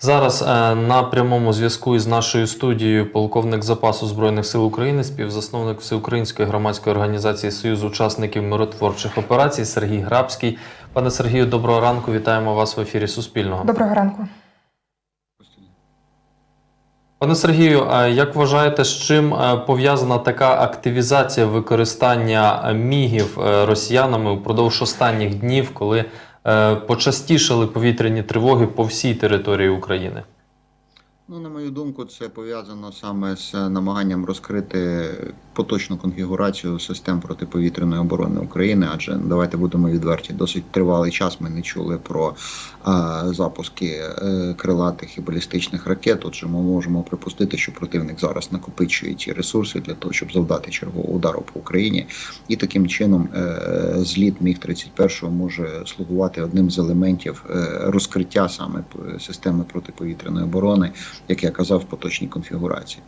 Зараз е, на прямому зв'язку із нашою студією полковник запасу Збройних сил України, співзасновник Всеукраїнської громадської організації Союз учасників миротворчих операцій Сергій Грабський. Пане Сергію, доброго ранку. Вітаємо вас в ефірі Суспільного. Доброго ранку. Пане Сергію, а як вважаєте, з чим е, пов'язана така активізація використання е, мігів е, росіянами впродовж останніх днів, коли е, почастішали повітряні тривоги по всій території України? Ну, на мою думку, це пов'язано саме з намаганням розкрити поточну конфігурацію систем протиповітряної оборони України. Адже давайте будемо відверті, досить тривалий час ми не чули про е, запуски е, крилатих і балістичних ракет. Отже, ми можемо припустити, що противник зараз накопичує ті ресурси для того, щоб завдати чергового удару по Україні, і таким чином е, зліт міг 31 може слугувати одним з елементів е, розкриття саме системи протиповітряної оборони як я казав, в поточній конфігурації.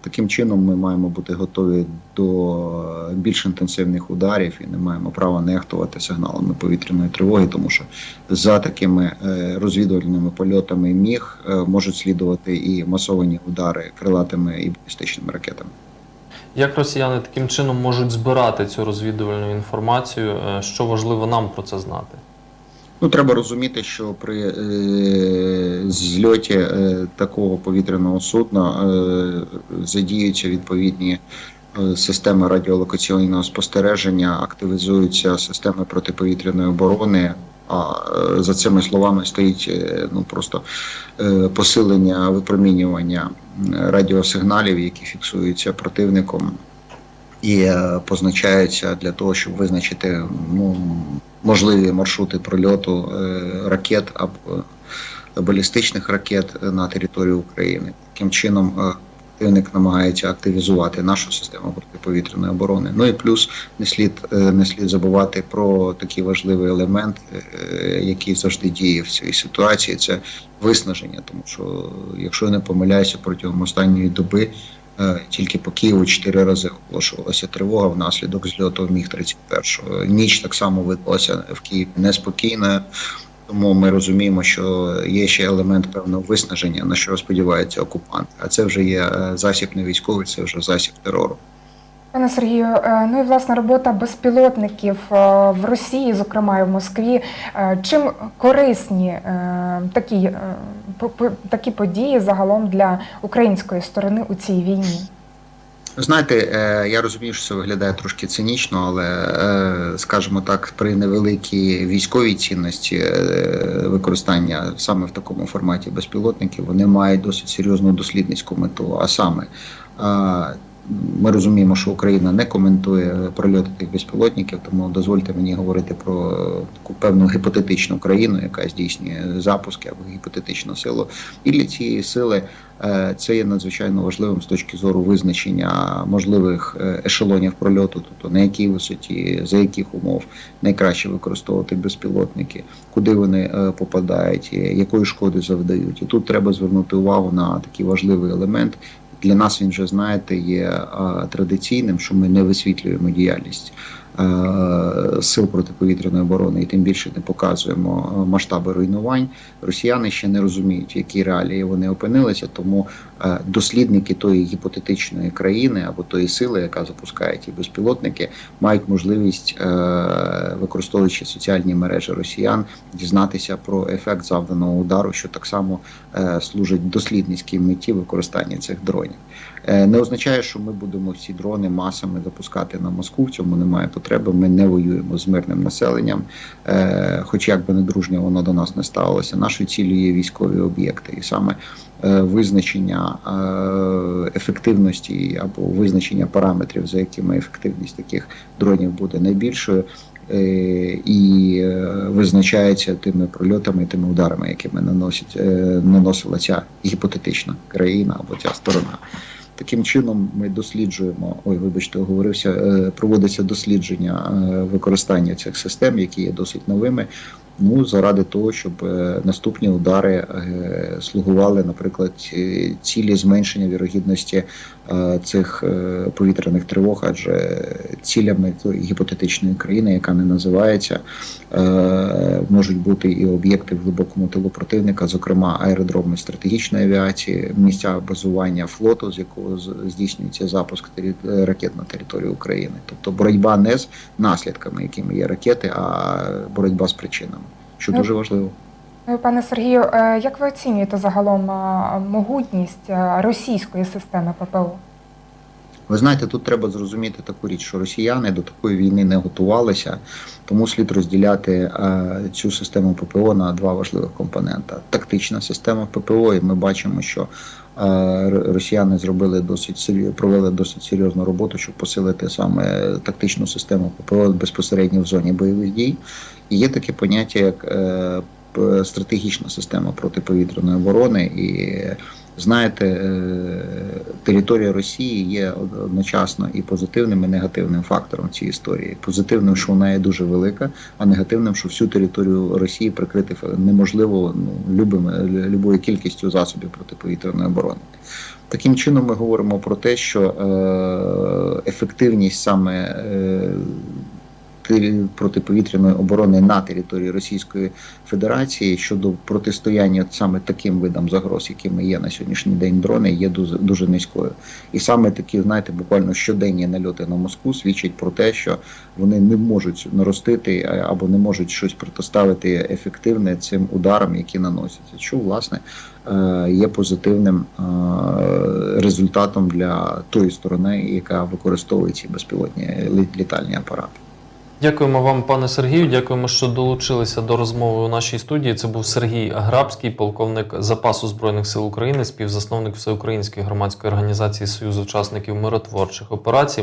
Таким чином, ми маємо бути готові до більш інтенсивних ударів і не маємо права нехтувати сигналами повітряної тривоги, тому що за такими е, розвідувальними польотами міг е, можуть слідувати і масовані удари крилатими і балістичними ракетами. Як росіяни таким чином можуть збирати цю розвідувальну інформацію? Е, Що важливо нам про це знати? Ну, треба розуміти, що при е, зльоті е, такого повітряного судна е, задіються відповідні е, системи радіолокаційного спостереження, активізуються системи протиповітряної оборони. А е, за цими словами стоїть е, ну просто е, посилення випромінювання радіосигналів, які фіксуються противником і е, позначаються для того, щоб визначити ну, можливі маршрути прольоту е, ракет або балістичних ракет на територію України. Таким чином е, противник намагається активізувати нашу систему протиповітряної оборони. Ну і плюс не слід е, не слід забувати про такий важливий елемент, е, який завжди діє в цій ситуації. Це виснаження, тому що якщо я не помиляюся протягом останньої доби. Е, Тільки по Києву чотири рази оголошувалася тривога внаслідок зльоту міг 31 Ніч так само видалася в Києві неспокійна, Тому ми розуміємо, що є ще елемент певного виснаження, на що сподіваються окупанти. А це вже є е, засіб не військовий, це вже засіб терору. Пане Сергію, е, ну і власне робота безпілотників е, в Росії, зокрема і в Москві. Е, Чим корисні такі, такі події загалом для української сторони у цій війні? Знаєте, я розумію, що це виглядає трошки цинічно, але скажімо так, при невеликій військовій цінності використання саме в такому форматі безпілотників вони мають досить серйозну дослідницьку мету. А саме ми розуміємо, що Україна не коментує прольоти тих безпілотників, тому дозвольте мені говорити про таку певну гіпотетичну країну, яка здійснює запуски або гіпотетичну силу. І для цієї сили е, це є надзвичайно важливим з точки зору визначення можливих е, ешелонів прольоту, тобто на якій висоті, за яких умов найкраще використовувати безпілотники, куди вони е, попадають, якої шкоди завдають. І тут треба звернути увагу на такий важливий елемент. Для нас він вже знаєте є традиційним, що ми не висвітлюємо діяльність сил протиповітряної оборони, і тим більше не показуємо е, масштаби руйнувань. Росіяни ще не розуміють, які реалії вони опинилися, тому е, дослідники тої гіпотетичної країни або тої сили, яка запускає ті безпілотники, мають можливість, е, використовуючи соціальні мережі росіян, дізнатися про ефект завданого удару, що так само е, служить дослідницькій меті використання цих дронів. Е, Не означає, що ми будемо всі дрони масами запускати на Москву. В цьому немає потреби. Ми не воюємо з мирним населенням, Е, хоч як би не дружньо воно до нас не ставилося. Нашою ціллю є військові об'єкти, і саме е, визначення е, ефективності або визначення параметрів, за якими ефективність таких дронів буде найбільшою. І визначається тими прольотами, тими ударами, якими наносить наносила ця гіпотетична країна або ця сторона. Таким чином, ми досліджуємо. Ой, вибачте, оговорився. е, Проводиться дослідження е, використання цих систем, які є досить новими. Ну, заради того, щоб е, наступні удари е, слугували, наприклад, е, цілі зменшення вірогідності цих повітряних тривог, адже цілями гіпотетичної країни, яка не називається, можуть бути і об'єкти в глибокому тилу противника, зокрема аеродроми стратегічної авіації, місця базування флоту, з якого здійснюється запуск ракет на територію України. Тобто боротьба не з наслідками, якими є ракети, а боротьба з причинами, що Ну, дуже важливо. Ну, Пане Сергію, е, як ви оцінюєте загалом е, могутність е, російської системи ППО? Ви знаєте, тут треба зрозуміти таку річ, що росіяни до такої війни не готувалися, тому слід розділяти цю систему ППО на два важливих компонента: тактична система ППО, і ми бачимо, що росіяни зробили досить провели досить серйозну роботу, щоб посилити саме тактичну систему ППО безпосередньо в зоні бойових дій. І є таке поняття, як е, стратегічна система протиповітряної оборони і знаєте, е, територія Росії є одночасно і позитивним, і негативним фактором цієї історії. Позитивним, що вона є дуже велика, а негативним, що всю територію Росії прикрити неможливо ну, любими, любою кількістю засобів протиповітряної оборони. Таким чином, ми говоримо про те, що е, ефективність саме е, протиповітряної оборони на території Російської Федерації щодо протистояння саме таким видам загроз, якими є на сьогоднішній день дрони, є дуже, дуже низькою. І саме такі, знаєте, буквально щоденні нальоти на Москву свідчать про те, що вони не можуть наростити е, або не можуть щось протиставити ефективне цим ударам, які наносяться. Що власне е, є позитивним е, результатом для тої сторони, яка використовує ці безпілотні лі- літальні апарати. Дякуємо вам, пане Сергію. Дякуємо, що долучилися до розмови у нашій студії. Це був Сергій Грабський, полковник запасу збройних сил України, співзасновник всеукраїнської громадської організації Союз учасників миротворчих операцій.